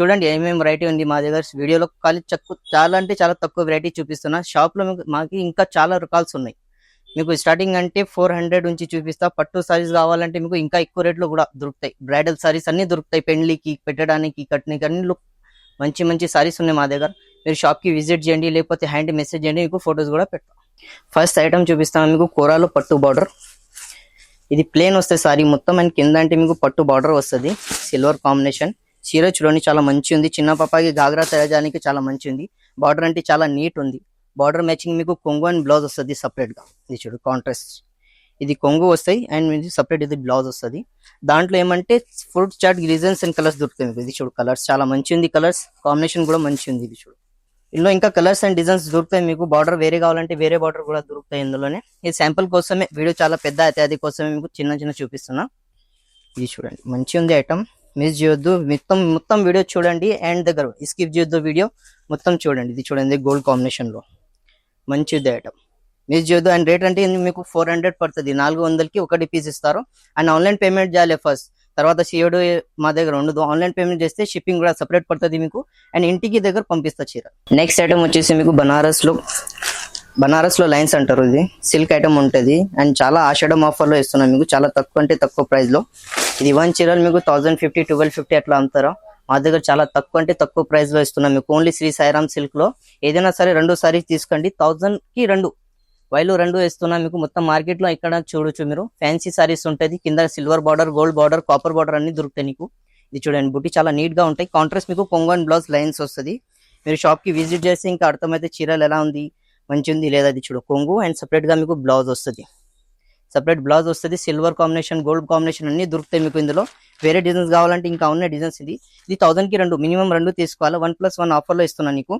చూడండి ఏమేమి వెరైటీ ఉంది మా దగ్గర. వీడియోలో కానీ చక్కు చాలా అంటే చాలా తక్కువ వెరైటీ చూపిస్తున్నా. షాప్లో మీకు- మాకు ఇంకా చాలా రకాల్స్ ఉన్నాయి. మీకు స్టార్టింగ్ అంటే ఫోర్ హండ్రెడ్ నుంచి చూపిస్తా. పట్టు సారీస్ కావాలంటే మీకు ఇంకా ఎక్కువ రేట్లో కూడా దొరుకుతాయి. బ్రైడల్ సారీస్ అన్ని దొరుకుతాయి. పెళ్ళికి పెట్టడానికి కట్టడానికి అన్ని మంచి మంచి సారీస్ ఉన్నాయి మా దగ్గర. మీరు షాప్కి విజిట్ చేయండి లేకపోతే హ్యాండ్ మెసేజ్ చేయండి మీకు ఫొటోస్ కూడా పెడతాం. ఫస్ట్ ఐటమ్ చూపిస్తాను మీకు కూరలో పట్టు బార్డర్ ఇది ప్లేన్ వస్తుంది సారీ మొత్తం అండ్ కింద అంటే మీకు పట్టు బార్డర్ వస్తుంది. సిల్వర్ కాంబినేషన్ చీర చూడండి చాలా మంచి ఉంది చిన్న పాపకి గాగ్రా తయారు చాలా మంచి ఉంది బార్డర్ అంటే చాలా నీట్ ఉంది. బార్డర్ మ్యాచింగ్ మీకు కొంగు అండ్ బ్లౌజ్ వస్తుంది సపరేట్గా ఇది చూడు కాంట్రాస్ట్ ఇది కొంగు వస్తాయి అండ్ ఇది సపరేట్ ఇది బ్లౌజ్ వస్తుంది. దాంట్లో ఏమంటే fruit chat reasons and colours దొరుకుతాయి మీకు. ఇది చూడు కలర్స్ చాలా మంచి ఉంది కలర్స్ కాంబినేషన్ కూడా మంచి ఉంది ఇది చూడు. ఇందులో ఇంకా కలర్స్ అండ్ డిజైన్స్ దొరుకుతాయి మీకు. బార్డర్ వేరే కావాలంటే వేరే బార్డర్ కూడా దొరుకుతాయి ఇందులోనే. ఇది శాంపుల్ కోసమే వీడియో చాలా పెద్ద అయితే అది కోసమే మీకు చిన్న చిన్న చూపిస్తున్నా. ఇది చూడండి మంచి ఉంది ఐటమ్ మిస్ చేయొద్దు. మొత్తం మొత్తం వీడియో చూడండి అండ్ దగ్గర. స్కిప్ చేయొద్దు వీడియో మొత్తం చూడండి. ఇది చూడండి గోల్డ్ కాంబినేషన్లో మంచిది మంచి ఐటమ్ మిస్ చేయొద్దు. అండ్ రేట్ అంటే మీకు ఫోర్ హండ్రెడ్ పడుతుంది. నాలుగు వందలకి ఒకటి పీస్ ఇస్తారు. అండ్ ఆన్లైన్ పేమెంట్ చేయాలి ఫస్ట్ తర్వాత సియోడు మా దగ్గర ఉండదు. ఆన్లైన్ పేమెంట్ చేస్తే షిప్పింగ్ కూడా సపరేట్ పడుతుంది మీకు. అండ్ ఇంటికి దగ్గర పంపిస్తా చీర. నెక్స్ట్ ఐటమ్ వచ్చేసి మీకు బనారస్లో బనారస్లో లైన్స్ అంటారు ఇది. సిల్క్ ఐటమ్ ఉంటుంది. అండ్ చాలా ఆషాఢం ఆఫర్లో ఇస్తున్నాం మీకు. చాలా తక్కువ అంటే తక్కువ ప్రైస్లో ఇది వన్ చీరలు మీకు థౌసండ్ ఫిఫ్టీ ట్వెల్వ్ ఫిఫ్టీ అట్లా అమ్ముతారు మా దగ్గర చాలా తక్కువ అంటే తక్కువ ప్రైస్లో ఇస్తున్నాం మీకు. ఓన్లీ శ్రీ సాయిరామ్ సిల్క్లో. ఏదైనా సరే రెండు సారీస్ తీసుకోండి. థౌసండ్కి రెండు. వైలు రెండు వేస్తున్నా మీకు. మొత్తం మార్కెట్లో ఇక్కడ చూడొచ్చు మీరు. ఫ్యాన్సీ సారీస్ ఉంటుంది. కింద silver border gold border copper border అన్ని దొరుకుతాయి నీకు. ఇది చూడండి. బుట్టి చాలా నీట్గా ఉంటాయి. కాంట్రాస్ట్ మీకు కొంగు అండ్ బ్లౌజ్ లైన్స్ వస్తుంది. మీరు షాప్కి విజిట్ చేస్తే ఇంకా అర్థమైతే చీరలు ఎలా ఉంది? మంచి ఉంది లేదా అది చూడు. కొంగు అండ్ సపరేట్గా మీకు బ్లౌజ్ వస్తుంది. సపరేట్ బ్లౌజ్ వస్తుంది సిల్వర్ కాంబినేషన్ గోల్డ్ కాంబినేషన్ అన్ని దొరుకుతాయి మీకు ఇందులో. వేరే డిజైన్స్ కావాలంటే ఇంకా ఉన్న డిజైన్స్ ఇది. ఇది థౌసండ్కి రెండు మినిమం రెండు తీసుకోవాలి. వన్ ప్లస్ వన్ ఆఫర్లో ఇస్తున్నాను నీకు.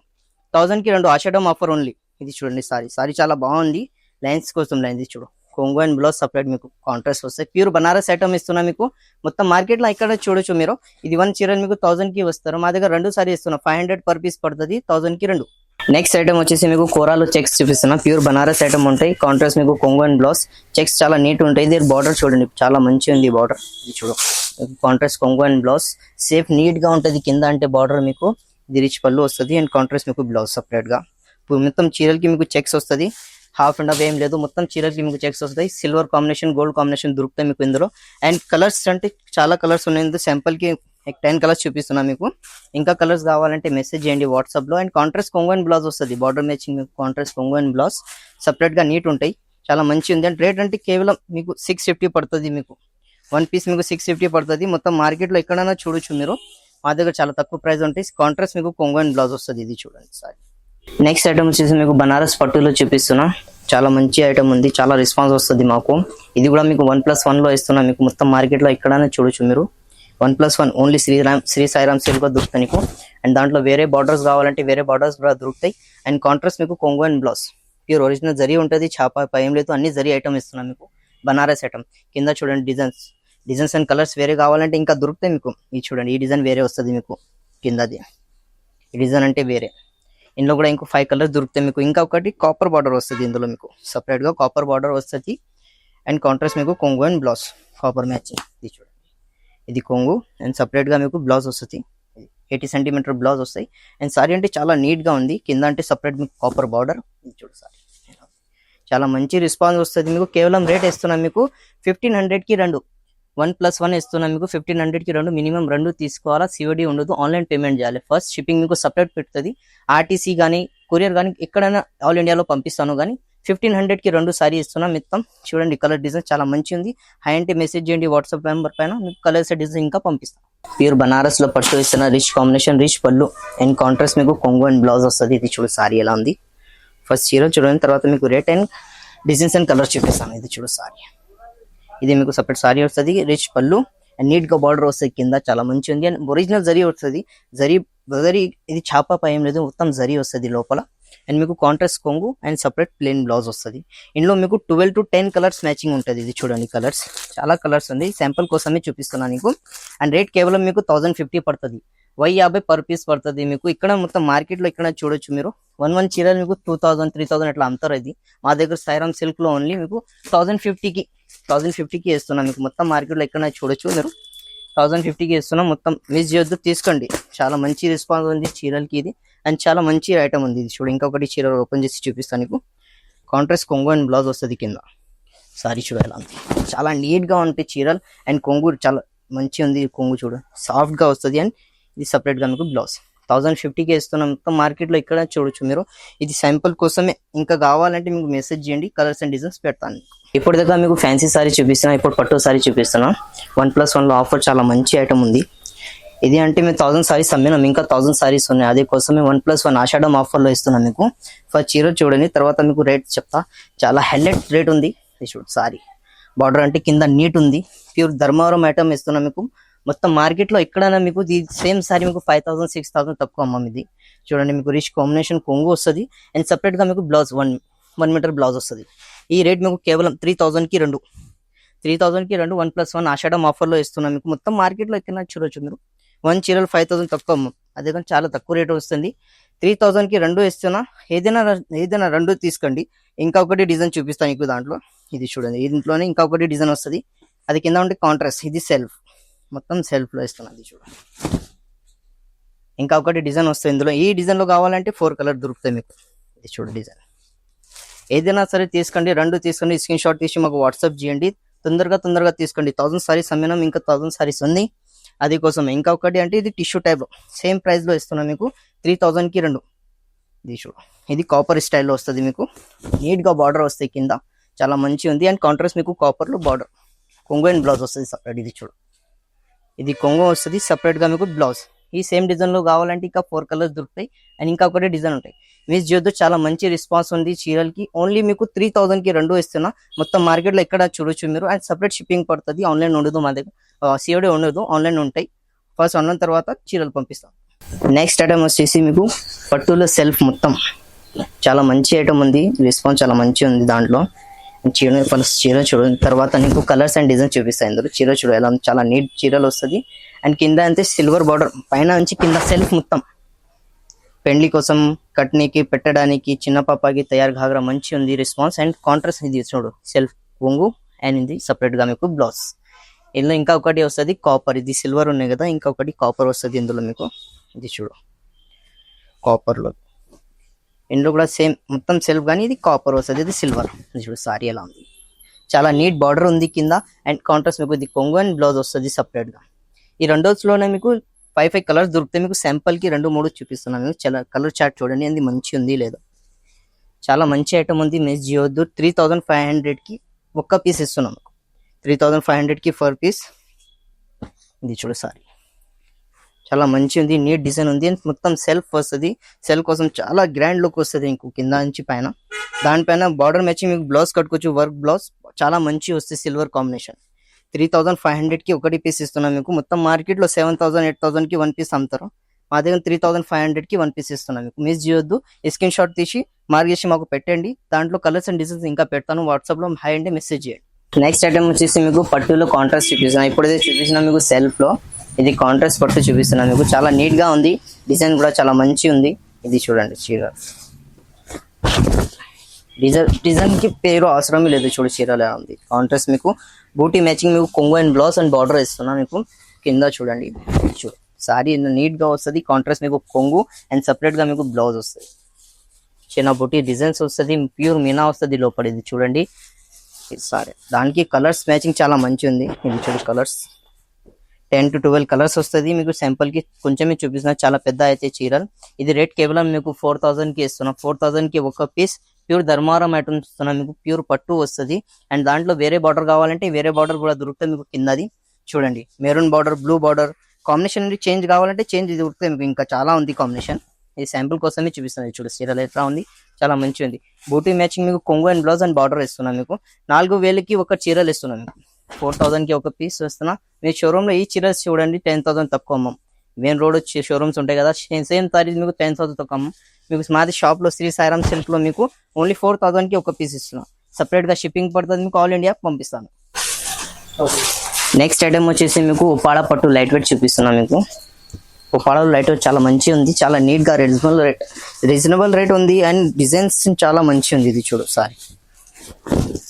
థౌసండ్కి రెండు ఆషాఢం ఆఫర్ ఓన్లీ ఇది చూడండి సారీ. సారీ చాలా బాగుంది. లైన్స్ కోసం లైన్స్ చూడు. కొంగు అండ్ బ్లౌజ్ సపరేట్ మీకు కాంట్రాస్ట్ వస్తాయి. ప్యూర్ బనారస్ ఐటమ్ ఇస్తున్నా మీకు. మొత్తం మార్కెట్లో ఇక్కడ చూడొచ్చు మీరు. ఇది వన్ చీరలు మీకు థౌసండ్కి వస్తారు. మా దగ్గర రెండు సారీ ఇస్తున్నాం. ఫైవ్ హండ్రెడ్ పర్ పీస్ పడుతుంది. థౌసండ్కి రెండు. నెక్స్ట్ ఐటమ్ వచ్చేసి మీకు కూరాలు చెక్స్ చూపిస్తున్నా. ప్యూర్ బనారస్ ఐటమ్ ఉంటాయి. కాంట్రాస్ట్ మీకు కొంగు అండ్ బ్లౌజ్ చెక్స్ చాలా నీట్ ఉంటాయి. ఇది బార్డర్ చూడండి. చాలా మంచి ఉంది బార్డర్ ఇది చూడు. కాంట్రాస్ట్ కొంగు అండ్ బ్లౌజ్ సేఫ్ నీట్గా ఉంటుంది. కింద అంటే బార్డర్ మీకు ఇది రిచ్ పళ్ళు వస్తుంది. అండ్ కాంట్రాస్ట్ మీకు బ్లౌజ్ సపరేట్గా. ఇప్పుడు మొత్తం చీరలకి మీకు చెక్స్ వస్తుంది. హాఫ్ అండ్ హాఫ్ ఏం లేదు. మొత్తం చీరలకి మీకు చెక్స్ వస్తాయి సిల్వర్ కాంబినేషన్ గోల్డ్ కాంబినేషన్ దొరుకుతాయి మీకు ఇందులో. అండ్ కలర్స్ అంటే చాలా కలర్స్ ఉన్నాయి. సింపుల్కి కి టెన్ కలర్స్ చూపిస్తున్నా మీకు. ఇంకా కలర్స్ కావాలంటే మెసేజ్ చేయండి వాట్సాప్లో అండ్ కాంట్రాస్ట్ కొంగు అండ్ బ్లౌజ్ వస్తుంది. బార్డర్ మ్యాచింగ్ కాంట్రాస్ట్ కొంగు అండ్ బ్లౌజ్ సపరేట్గా నీట్ ఉంటాయి. చాలా మంచి ఉంది. అండ్ రేట్ అంటే కేవలం మీకు సిక్స్ ఫిఫ్టీ పడుతుంది మీకు. వన్ పీస్ మీకు సిక్స్ ఫిఫ్టీ పడుతుంది. మొత్తం మార్కెట్లో ఎక్కడైనా చూడొచ్చు మీరు. మా దగ్గర చాలా తక్కువ ప్రైస్ ఉంటాయి. కాంట్రాస్ట్ మీకు కొంగు అండ్ బ్లౌజ్ వస్తుంది. ఇది చూడండి సారీ. నెక్స్ట్ ఐటమ్ వచ్చేసి మీకు బనారస్ పట్టులో చూపిస్తున్నా. చాలా మంచి ఐటమ్ ఉంది. చాలా రెస్పాన్స్ వస్తుంది మాకు. ఇది కూడా మీకు వన్ ప్లస్ వన్లో ఇస్తున్నా. మీకు మొత్తం మార్కెట్లో ఎక్కడైనా చూడొచ్చు మీరు. One plus one only Sriram Sri Sairam silk దొరుకుతాయి నీకు. అండ్ దాంట్లో వేరే బార్డర్స్ కావాలంటే వేరే బార్డర్స్ కూడా దొరుకుతాయి. అండ్ కాంట్రాస్ట్ మీకు కొంగు and blouse pure original zari ఉంటుంది చాప ఏం లేదు అన్ని జరీ ఐటమ్ ఇస్తున్నాం మీకు. బనారస్ ఐటమ్ కింద చూడండి డిజైన్స్ డిజైన్స్ అండ్ కలర్స్ వేరే కావాలంటే ఇంకా దొరుకుతాయి మీకు. ఇది చూడండి ఈ డిజైన్ వేరే వస్తుంది మీకు. కిందది. ఈ డిజైన్ అంటే వేరే. ఇందులో కూడా ఇంకో ఫైవ్ కలర్స్ దొరుకుతాయి మీకు. ఇంకా ఒకటి కాపర్ బార్డర్ వస్తుంది ఇందులో మీకు. సపరేట్గా కాపర్ బార్డర్ వస్తుంది. అండ్ కాంట్రాస్ట్ మీకు కొంగు అండ్ బ్లౌజ్ కాపర్ మ్యాచింగ్ ఇది చూడండి. ఇది కొంగు అండ్ సపరేట్గా మీకు బ్లౌజ్ వస్తుంది. ఎయిటీ సెంటీమీటర్ బ్లౌజ్ వస్తాయి. అండ్ సారీ అంటే చాలా నీట్గా ఉంది. కింద అంటే సపరేట్ మీకు కాపర్ బార్డర్ ఇది చూడు సారీ. చాలా మంచి రెస్పాన్స్ వస్తుంది మీకు. కేవలం రేట్ ఇస్తున్నాం మీకు ఫిఫ్టీన్ హండ్రెడ్కి రెండు. వన్ ప్లస్ వన్ ఇస్తున్నాం మీకు ఫిఫ్టీన్ హండ్రెడ్కి రెండు. మినిమం రెండు తీసుకోవాలా? సిఓడి ఉండదు. ఆన్లైన్ పేమెంట్ చేయాలి. ఫస్ట్ షిప్పింగ్ మీకు సపరేట్ పెడుతుంది. ఆర్టీసీ కానీ కొరియర్ కానీ ఎక్కడైనా ఆల్ ఇండియాలో పంపిస్తాను కానీ ఫిఫ్టీన్ హండ్రెడ్కి రెండు సారీ ఇస్తున్నాం మొత్తం. చూడండి కలర్ డిజైన్ చాలా మంచి ఉంది హై అంటే మెసేజ్ చేయండి వాట్సాప్ నెంబర్ పైన. మీకు కలర్స్ డిజైన్ ఇంకా పంపిస్తాం. ప్యూర్ బనారస్లో పట్టు ఇస్తున్న రిచ్ కాంబినేషన్ రిచ్ పళ్ళు. అండ్ కాంట్రాస్ట్ మీకు కొంగు అండ్ బ్లౌజ్ వస్తుంది. ఇది చూడు సారీ ఎలా ఉంది. ఫస్ట్ చీర చూడండి తర్వాత మీకు rate and designs and colours చూపిస్తాను. ఇది చూడు సారీ ఇది మీకు సపరేట్ సారీ వస్తుంది రిచ్ పళ్ళు. అండ్ నీట్గా బార్డర్ వస్తుంది కింద. చాలా మంచి ఉంది అండ్ ఒరిజినల్ జరీ వస్తుంది. జరీ జరీ ఇది చాప పై ఏం లేదు. మొత్తం జరీ వస్తుంది లోపల. అండ్ మీకు కాంట్రాస్ట్ కొంగు అండ్ సపరేట్ ప్లెయిన్ బ్లౌజ్ వస్తుంది. ఇందులో మీకు twelve to ten colours matching ఉంటుంది ఇది చూడండి కలర్స్ చాలా కలర్స్ ఉంది. శాంపుల్ కోసమే చూపిస్తున్నాను మీకు అండ్ రేట్ కేవలం మీకు థౌసండ్ ఫిఫ్టీ పడుతుంది. వై యాభై పర్ పీస్ పడుతుంది మీకు. ఇక్కడ మొత్తం మార్కెట్లో ఇక్కడ చూడొచ్చు మీరు? వన్ వన్ చీరలు మీకు టూ థౌసండ్ త్రీ థౌసండ్ అట్లా అమ్ముతారు ఇది. మా దగ్గర సైరామ్ సిల్క్లో ఓన్లీ మీకు థౌసండ్ ఫిఫ్టీకి థౌసండ్ ఫిఫ్టీకి వేస్తున్నాం మీకు. మొత్తం మార్కెట్లో ఎక్కడ చూడొచ్చు మీరు? థౌసండ్ ఫిఫ్టీకి ఇస్తున్నాం మొత్తం. మిస్ చేయొద్దు తీసుకోండి. చాలా మంచి రెస్పాన్స్ ఉంది చీరలకి ఇది. అండ్ చాలా మంచి ఐటమ్ ఉంది ఇది చూడు. ఇంకొకటి చీర ఓపెన్ చేసి చూపిస్తాను నీకు. కాంట్రాస్ట్ కొంగు అండ్ బ్లౌజ్ వస్తుంది కింద. సారీ చూడు ఎలా ఉంది చాలా నీట్గా ఉంటాయి చీరలు. అండ్ కొంగు చాలా మంచిగా ఉంది కొంగు చూడు. సాఫ్ట్గా వస్తుంది అండ్ ఇది సపరేట్గా మీకు బ్లౌజ్ థౌసండ్ ఫిఫ్టీకి ఇస్తున్నాం మొత్తం మార్కెట్లో ఇక్కడ చూడొచ్చు మీరు. ఇది శాంపుల్ కోసమే. ఇంకా కావాలంటే మీకు మెసేజ్ చేయండి. కలర్స్ అండ్ డిజైన్స్ పెడతాను. ఇప్పటిదాకా దగ్గర మీకు ఫ్యాన్సీ సారీ చూపిస్తున్నా. ఇప్పుడు పట్టు సారీ చూపిస్తున్నా. వన్ ప్లస్ వన్లో ఆఫర్ చాలా మంచి ఐటమ్ ఉంది. ఇది అంటే మేము థౌసండ్ సారీస్ అమ్మినాం. ఇంకా థౌసండ్ సారీస్ ఉన్నాయి. అదే కోసమే వన్ ప్లస్ వన్ ఆషాఢం ఆఫర్లో ఇస్తున్నాం మీకు. ఫస్ట్ చీర చూడండి. తర్వాత మీకు రేట్ చెప్తా. చాలా హైలైట్ రేట్ ఉంది. సారీ. బార్డర్ అంటే కింద నీట్ ఉంది. ప్యూర్ ధర్మవరం ఐటమ్ ఇస్తున్నాం మీకు. మొత్తం మార్కెట్లో ఎక్కడైనా మీకు సేమ్ సారీ మీకు ఫైవ్ థౌసండ్ సిక్స్ థౌసండ్ తక్కువ అమ్మ ఇది. చూడండి మీకు రిచ్ కాంబినేషన్ కొంగు వస్తుంది. అండ్ సపరేట్గా మీకు blouse one one metre blouse వస్తుంది. ఈ రేట్ మీకు కేవలం త్రీ థౌజండ్కి రెండు. త్రీ థౌజండ్కి రెండు వన్ ప్లస్ వన్ ఆషాఢం ఆఫర్లో ఇస్తున్నాం మీకు. మొత్తం మార్కెట్లో ఎక్కడ చూడొచ్చు మీరు. వన్ చీరలు ఫైవ్ థౌసండ్ తక్కువ అదే కానీ చాలా తక్కువ రేట్ వస్తుంది. త్రీ థౌజండ్కి రెండు ఇస్తున్నా ఏదైనా ఏదైనా రెండు తీసుకోండి. ఇంకా ఒకటి డిజైన్ చూపిస్తాను మీకు దాంట్లో. ఇది చూడండి. దీంట్లోనే ఇంకా ఒకటి డిజైన్ వస్తుంది. అది కింద ఉంటే కాంట్రాస్ట్ ఇది సెల్ఫ్ మొత్తం సెల్ఫ్లో ఇస్తున్నాను అది చూడండి. ఇంకా ఒకటి డిజైన్ వస్తుంది ఇందులో. ఈ డిజైన్లో కావాలంటే ఫోర్ కలర్ దొరుకుతాయి మీకు. ఇది చూడండి డిజైన్. ఏదైనా సరే తీసుకోండి. రెండు తీసుకోండి. స్క్రీన్ షాట్ తీసి మాకు వాట్సాప్ చేయండి. తొందరగా తొందరగా తీసుకోండి. థౌసండ్ సారీస్ అమ్మినాం. ఇంకా థౌసండ్ సారీస్ ఉంది. అది కోసం. ఇంకా ఒకటి అంటే ఇది టిష్యూ టైప్ సేమ్ ప్రైస్లో ఇస్తున్నా మీకు. త్రీ థౌజండ్కి రెండు. ఇది చూడు. ఇది కాపర్ స్టైల్లో వస్తుంది మీకు. నీట్గా బార్డర్ వస్తాయి కింద. చాలా మంచి ఉంది. అండ్ కాంట్రాస్ట్ మీకు కాపర్లో బార్డర్ కొంగు అండ్ బ్లౌజ్ వస్తుంది సపరేట్ ఇది చూడు. ఇది కొంగు వస్తుంది. సపరేట్గా మీకు బ్లౌజ్ ఈ సేమ్ డిజైన్లో కావాలంటే ఇంకా ఫోర్ కలర్స్ దొరుకుతాయి. అండ్ ఇంకా ఒకటి డిజైన్ ఉంటాయి. మిస్ చేయొద్దు చాలా మంచి రెస్పాన్స్ ఉంది చీరలకి. ఓన్లీ మీకు త్రీ థౌజండ్కి రెండు ఇస్తున్నా. మొత్తం మార్కెట్లో ఎక్కడ చూడొచ్చు మీరు. అండ్ సపరేట్ షిప్పింగ్ పడుతుంది. ఆన్లైన్ ఉండదు మా దగ్గర. సిఓడి ఉండదు ఆన్లైన్ ఉంటాయి. ఫస్ట్ ఆన్లైన్ తర్వాత చీరలు పంపిస్తాం. నెక్స్ట్ ఐటమ్ వచ్చేసి మీకు పట్టులో సెల్ఫ్ మొత్తం. చాలా మంచి ఐటమ్ ఉంది. రెస్పాన్స్ చాలా మంచి ఉంది దాంట్లో. చీర ఫస్ట్ చీర చూడు తర్వాత నీకు కలర్స్ అండ్ డిజైన్ చూపిస్తాయి ఇందులో. చీర చూడ ఎలా చాలా నీట్ చీరలు వస్తుంది. అండ్ కింద అంతే సిల్వర్ బార్డర్ పైన నుంచి కింద సెల్ఫ్ మొత్తం. పెండ్లి కోసం కట్నీకి పెట్టడానికి చిన్న పాపకి తయారు కాగర మంచి ఉంది. రెస్పాన్స్ అండ్ కాంట్రాస్ట్ ఇది చూడు సెల్ఫ్ ఒంగు అండ్ ఇది సపరేట్గా మీకు బ్లౌజ్ ఇందులో ఇంకా ఒకటి వస్తుంది కాపర్ ఇది సిల్వర్ ఉన్నాయి కదా ఇంకా ఒకటి కాపర్ వస్తుంది ఇందులో మీకు. ఇది చూడు. కాపర్లో ఇందులో కూడా సేమ్ మొత్తం సెల్ఫ్ కానీ ఇది కాపర్ వస్తుంది ఇది సిల్వర్ ఇది చూడు సారీ ఎలా ఉంది. చాలా నీట్ బార్డర్ ఉంది కింద అండ్ కాంట్రాస్ట్ మీకు ఇది కొంగు అండ్ బ్లౌజ్ వస్తుంది సపరేట్గా ఈ రెండోస్లోనే మీకు ఫైవ్ ఫైవ్ కలర్స్ దొరుకుతాయి. మీకు శాంపుల్కి రెండు మూడు చూపిస్తున్నాను. మీకు చాలా కలర్ చార్ట్ చూడండి అది మంచి ఉంది లేదా. చాలా మంచి ఐటమ్ ఉంది మిస్ చేయొద్దు త్రీ థౌజండ్ ఫైవ్ హండ్రెడ్కి ఒక్క పీస్ ఇస్తున్నాం. త్రీ థౌజండ్ ఫైవ్ హండ్రెడ్కి ఫర్ పీస్ ఇది చూడు సారీ. చాలా మంచి ఉంది నీట్ డిజైన్ ఉంది. మొత్తం సెల్ఫ్ వస్తుంది. సెల్ఫ్ కోసం చాలా గ్రాండ్ లుక్ వస్తుంది ఇంకో కింద నుంచి పైన. దానిపైన బార్డర్ మ్యాచింగ్ మీకు బ్లౌజ్ కట్టుకోవచ్చు వర్క్ బ్లౌజ్ చాలా మంచి వస్తుంది silver combination three thousand five హండ్రెడ్కి ఒకటి పీస్ ఇస్తున్నాం మీకు. మొత్తం మార్కెట్లో సెవెన్ థౌసండ్ ఎయిట్ థౌసండ్కి వన్ పీస్ అమ్ముతారు. మా దగ్గర త్రీ థౌసండ్ ఫైవ్ హండ్రెడ్కి వన్ పీస్ ఇస్తున్నాం మీకు. మిస్ చేయొద్దు. స్క్రీన్ షాట్ తీసి మార్క్ చేసి మాకు పెట్టండి. దాంట్లో కలర్స్ అండ్ డిజైన్స్ ఇంకా పెడతాను. వాట్సాప్లో హై అంటే మెసేజ్ చేయండి. నెక్స్ట్ ఐటమ్ వచ్చేసి మీకు పట్టులో కాంట్రాస్ట్ చూపిస్తున్నాను ఇప్పుడైతే చూపించిన మీకు సెల్ఫ్లో. ఇది కాంట్రాస్ట్ పట్టు చూపిస్తున్నాను మీకు. చాలా నీట్గా ఉంది. డిజైన్ కూడా చాలా మంచి ఉంది. ఇది చూడండి చీర. డిజైన్ డిజైన్కి పేరు అవసరం లేదు చూడు చీరలా ఉంది. కాంట్రాస్ట్ మీకు బూటీ మ్యాచింగ్ మీకు కొంగు అండ్ బ్లౌజ్ అండ్ బార్డర్ ఇస్తున్నా మీకు. కింద చూడండి. చూడు. సారీ నీట్గా వస్తుంది. కాంట్రాస్ట్ మీకు కొంగు అండ్ సపరేట్గా మీకు బ్లౌజ్ వస్తుంది. చిన్న బూటీ డిజైన్స్ వస్తుంది. ప్యూర్ మీనా వస్తుంది లోపల ఇది చూడండి. సారీ. దానికి కలర్స్ మ్యాచింగ్ చాలా మంచి ఉంది ఇది చూడు colours. Ten to twelve colours వస్తుంది. మీకు శాంపుల్కి కొంచెమే చూపిస్తున్నా. చాలా పెద్ద అయితే చీరలు. ఇది రేట్ కేవలం మీకు ఫోర్ థౌసండ్కి ఇస్తున్నా. ఫోర్ థౌసండ్కి ఒక పీస్ ప్యూర్ ధర్మారం ఐటమ్స్ ఇస్తున్నా. మీకు ప్యూర్ పట్టు వస్తుంది. అండ్ దాంట్లో వేరే బార్డర్ కావాలంటే వేరే బార్డర్ కూడా దొరుకుతుంది మీకు కిందది. చూడండి. Maroon border blue border combination change కావాలంటే చేంజ్ దొరుకుతుంది మీకు. ఇంకా చాలా ఉంది కాంబినేషన్ ఇది శాంపుల్ కోసమే చూపిస్తుంది చూడు చీరలు ఎట్లా ఉంది. చాలా మంచి ఉంది. బూటీ మ్యాచింగ్ మీకు కొంగు అండ్ బ్లౌజ్ అండ్ బార్డర్ ఇస్తున్నా మీకు. నాలుగు వేలకి ఒక చీరలు ఇస్తున్నా మీకు. ఫోర్ థౌసండ్కి ఒక పీస్ వస్తున్నా. మీ షోరూమ్లో ఈ చీరలు చూడండి టెన్ థౌసండ్ తక్కువ అమ్మం. మెయిన్ రోడ్ వచ్చి షోరూమ్స్ ఉంటాయి కదా సేమ్ తారీఖు మీకు టెన్ థౌసండ్ తక్కువ అమ్మం. మీకు మాది షాప్లో శ్రీ సాయిరామ్ సిల్క్లో మీకు ఓన్లీ ఫోర్ థౌసండ్కి ఒక పీస్ ఇస్తున్నా. సపరేట్గా షిప్పింగ్ పడుతుంది మీకు ఆల్ ఇండియా పంపిస్తాను. నెక్స్ట్ ఐటమ్ వచ్చేసి మీకు ఉపాడ పట్టు లైట్ వెయిట్ చూపిస్తున్నా మీకు. పడవ లైట్ చాలా మంచి ఉంది. చాలా నీట్గా రీజనబుల్ రేట్ రీజనబుల్ రేట్ ఉంది అండ్ డిజైన్స్ చాలా మంచి ఉంది ఇది చూడు సారీ.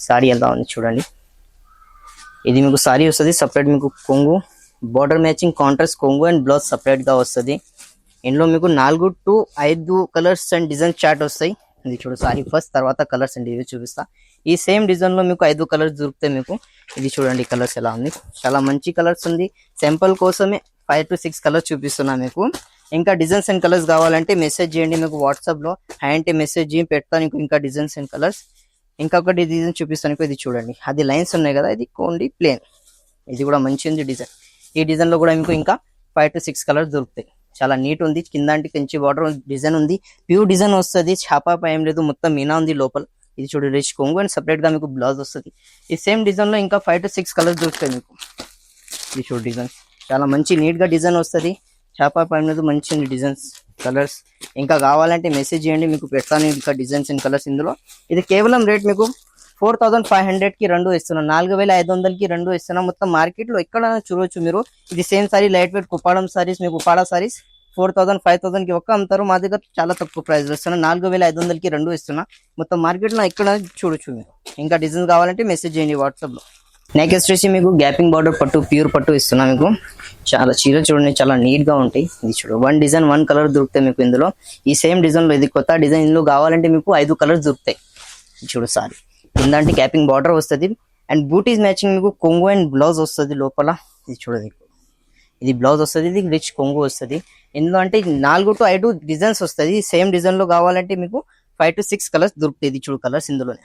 సారీ ఎలా ఉంది చూడండి. ఇది మీకు సారీ వస్తుంది సపరేట్ మీకు కొంగు బార్డర్ మ్యాచింగ్ కాంట్రాస్ట్ కొంగు అండ్ బ్లౌజ్ సపరేట్గా వస్తుంది. ఇందులో మీకు నాలుగు టు ఐదు కలర్స్ అండ్ డిజైన్ చార్ట్ వస్తాయి. ఇది చూడు సారీ ఫస్ట్ తర్వాత కలర్స్ అండ్ ఇవి చూపిస్తా. ఈ సేమ్ డిజైన్లో మీకు ఐదు కలర్స్ దొరుకుతాయి మీకు. ఇది చూడండి కలర్స్ ఎలా ఉంది. చాలా మంచి కలర్స్ ఉంది. సింపుల్ కోసమే ఫైవ్ టు సిక్స్ కలర్స్ చూపిస్తున్నా మీకు. ఇంకా డిజైన్స్ అండ్ కలర్స్ కావాలంటే మెసేజ్ చేయండి మీకు వాట్సాప్లో. మెసేజ్ పెడతాను మీకు ఇంకా డిజైన్స్ అండ్ కలర్స్. ఇంకొకటి డిజైన్ చూపిస్తాను మీకు ఇది చూడండి. అది లైన్స్ ఉన్నాయి కదా ఇది ఓన్లీ ప్లేన్. ఇది కూడా మంచి ఉంది డిజైన్. ఈ డిజైన్లో కూడా మీకు ఇంకా ఫైవ్ టు సిక్స్ కలర్స్ దొరుకుతాయి. చాలా నీట్ ఉంది కింద అంటే కంచి బార్డర్ డిజైన్ ఉంది. ప్యూర్ డిజైన్ వస్తుంది చేప ఏం లేదు మొత్తం మీనా ఉంది లోపల. ఇది చూడు రిచ్ కొంగు అండ్ సపరేట్గా మీకు బ్లౌజ్ వస్తుంది. ఈ సేమ్ డిజైన్లో ఇంకా ఫైవ్ టు సిక్స్ కలర్స్ దొరుకుతాయి మీకు. ఇది చూడు డిజైన్. చాలా మంచి నీట్గా డిజైన్ వస్తుంది. చేప పై మీద మంచి డిజైన్స్ కలర్స్. ఇంకా కావాలంటే మెసేజ్ చేయండి మీకు పెడతాను ఇంకా డిజైన్స్ అండ్ కలర్స్ ఇందులో. ఇది కేవలం రేట్ మీకు ఫోర్ థౌసండ్ ఫైవ్ హండ్రెడ్కి రెండు ఇస్తున్నాం నాలుగు వేల ఐదు వందలకి రెండు ఇస్తున్నాం. మొత్తం మార్కెట్లో ఎక్కడైనా ఎక్కడ చూడవచ్చు మీరు. ఇది same saree light weight Kuppadam sarees మీకు Kuppada sarees four thousand five థౌసండ్కి ఒక్క అమ్ముతారు మా దగ్గర చాలా తక్కువ ప్రైస్ ఇస్తున్నా నాలుగు వేల ఐదు వందలకి రెండు ఇస్తున్నా. మొత్తం మార్కెట్లో ఎక్కడ చూడొచ్చు మీరు. ఇంకా డిజైన్స్ కావాలంటే మెసేజ్ చేయండి వాట్సాప్లో. నెక్ నెక్స్ట్ వచ్చేసి మీకు గ్యాపింగ్ బార్డర్ పట్టు ప్యూర్ పట్టు ఇస్తున్నా మీకు. చాలా చీర చూడండి చాలా నీట్గా ఉంటాయి. ఇది చూడు వన్ డిజైన్ వన్ కలర్ దొరుకుతాయి మీకు ఇందులో. ఈ సేమ్ డిజైన్లో ఇది కొత్త డిజైన్ ఇందులో కావాలంటే మీకు ఐదు కలర్స్ దొరుకుతాయి. చూడు సారీ. కింద అంటే బార్డర్ వస్తుంది. అండ్ బూటీస్ మ్యాచింగ్ మీకు కొంగు అండ్ బ్లౌజ్ వస్తుంది లోపల. ఇది చూడదు ఇది. బ్లౌజ్ వస్తుంది ఇది రిచ్ కొంగు వస్తుంది. ఇందులో అంటే నాలుగు టు ఐదు డిజైన్స్ వస్తుంది. సేమ్ డిజైన్లో కావాలంటే మీకు ఫైవ్ టు సిక్స్ కలర్స్ దొరుకుతాయి. ఇది చూడు కలర్స్ ఇందులోనే.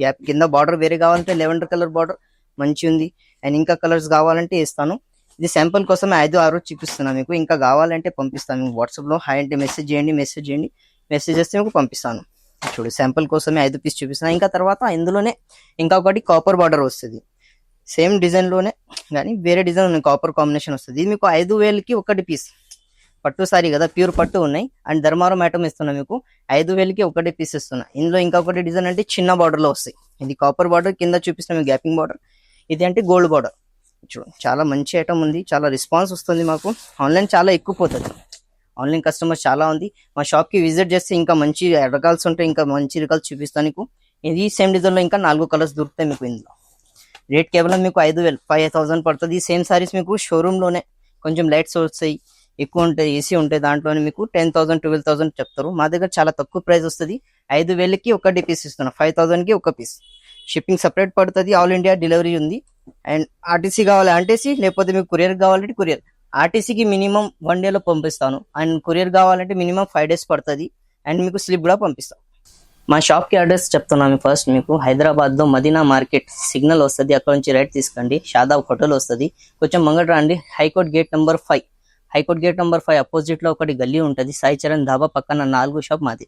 గ్యాప్ కింద బార్డర్ వేరే కావాలంటే లెవెండర్ కలర్ బార్డర్ మంచి ఉంది అండ్ ఇంకా కలర్స్ కావాలంటే ఇస్తాను. ఇది శాంపుల్ కోసమే ఐదు ఆరు చూపిస్తున్నాను మీకు. ఇంకా కావాలంటే పంపిస్తాను. మీకు వాట్సాప్లో హాయ్ అంటే మెసేజ్ చేయండి మెసేజ్ చేయండి. మెసేజ్ చేస్తే మీకు పంపిస్తాను. చూడు శాంపుల్ కోసమే ఐదు పీస్ చూపిస్తాను ఇంకా తర్వాత ఇందులోనే ఇంకా ఒకటి కాపర్ బార్డర్ వస్తుంది. సేమ్ డిజైన్లోనే కానీ వేరే డిజైన్ ఉన్నాయి కాపర్ కాంబినేషన్ వస్తుంది. ఇది మీకు ఐదు వేలకి ఒకటి పీస్ పట్టు సారీ కదా ప్యూర్ పట్టు ఉన్నాయి. అండ్ ధర్మారం ఐటమ్ ఇస్తున్నా మీకు. ఐదు వేలకి ఒకటి పీస్ ఇస్తున్నా. ఇందులో ఇంకొకటి డిజైన్ అంటే చిన్న బార్డర్లో వస్తాయి. ఇది కాపర్ బార్డర్ కింద చూపిస్తున్నా మీకు గ్యాపింగ్ బార్డర్ ఇది అంటే గోల్డ్ బార్డర్. చూడు చాలా మంచి ఐటమ్ ఉంది. చాలా రెస్పాన్స్ వస్తుంది మాకు. ఆన్లైన్ చాలా ఎక్కువ పోతుంది. ఆన్లైన్ కస్టమర్స్ చాలా ఉంది. మా షాప్కి విజిట్ చేస్తే ఇంకా మంచి రకాల్స్ ఉంటాయి ఇంకా మంచి రకాలు చూపిస్తాను నీకు. ఇది సేమ్ డిజైన్లో ఇంకా నాలుగు కలర్స్ దొరుకుతాయి మీకు ఇందులో. రేట్ కేవలం మీకు ఐదు వేలు ఫైవ్ థౌసండ్ పడుతుంది. సేమ్ సారీస్ మీకు షోరూమ్లోనే కొంచెం లైట్స్ వస్తాయి ఎక్కువ ఉంటాయి ఏసీ ఉంటాయి దాంట్లోనే మీకు టెన్ థౌసండ్ ట్వెల్వ్ థౌసండ్ చెప్తారు. మా దగ్గర చాలా తక్కువ ప్రైస్ వస్తుంది. ఐదు వేలకి ఒకటి పీస్ ఇస్తున్నా ఫైవ్ థౌసండ్కి ఒక పీస్ షిప్పింగ్ సపరేట్ పడుతుంది ఆల్ ఇండియా డెలివరీ ఉంది. అండ్ ఆర్టీసీ కావాలి ఆర్టీసీ లేకపోతే మీకు కొరియర్ కావాలంటే కొరియర్. ఆర్టీసీకి మినిమం వన్ డేలో పంపిస్తాను. అండ్ కొరియర్ కావాలంటే మినిమం ఫైవ్ డేస్ పడుతుంది. అండ్ మీకు స్లిప్ కూడా పంపిస్తాను మా షాప్కి అడ్రస్ చెప్తున్నాను ఫస్ట్ మీకు. హైదరాబాద్లో మదీనా మార్కెట్ సిగ్నల్ వస్తుంది. అక్కడ నుంచి రైట్ తీసుకోండి. షాదాబ్ హోటల్ వస్తుంది. కొంచెం మంగళ రండి. High court gate number five. High court gate number five అపోజిట్లో ఒకటి గల్లీ ఉంటుంది. సాయి చరణ్ ధాబా పక్కన నాలుగు షాప్ మాది.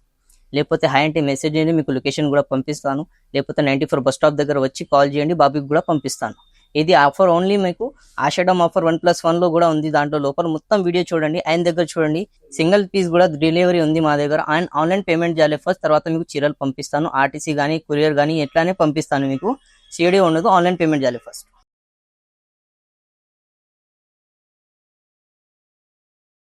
లేకపోతే హాయ్ అంటే మెసేజ్ చేయండి మీకు లొకేషన్ కూడా పంపిస్తాను. లేకపోతే నైంటీ ఫోర్ బస్ స్టాప్ దగ్గర వచ్చి కాల్ చేయండి బాబీకి కూడా పంపిస్తాను. ఇది ఆఫర్ ఓన్లీ మీకు. ఆషాఢం ఆఫర్ వన్ ప్లస్ వన్లో కూడా ఉంది దాంట్లో. లోపల మొత్తం వీడియో చూడండి. ఆయన దగ్గర చూడండి. సింగిల్ పీస్ కూడా డెలివరీ ఉంది మా దగ్గర. అండ్ ఆన్లైన్ పేమెంట్ చేయాలి ఫస్ట్ తర్వాత మీకు చీరలు పంపిస్తాను. ఆర్టీసీ కానీ కొరియర్ కానీ ఎట్లానే పంపిస్తాను మీకు. సీడీ ఉండదు ఆన్లైన్ పేమెంట్ చేయాలి ఫస్ట్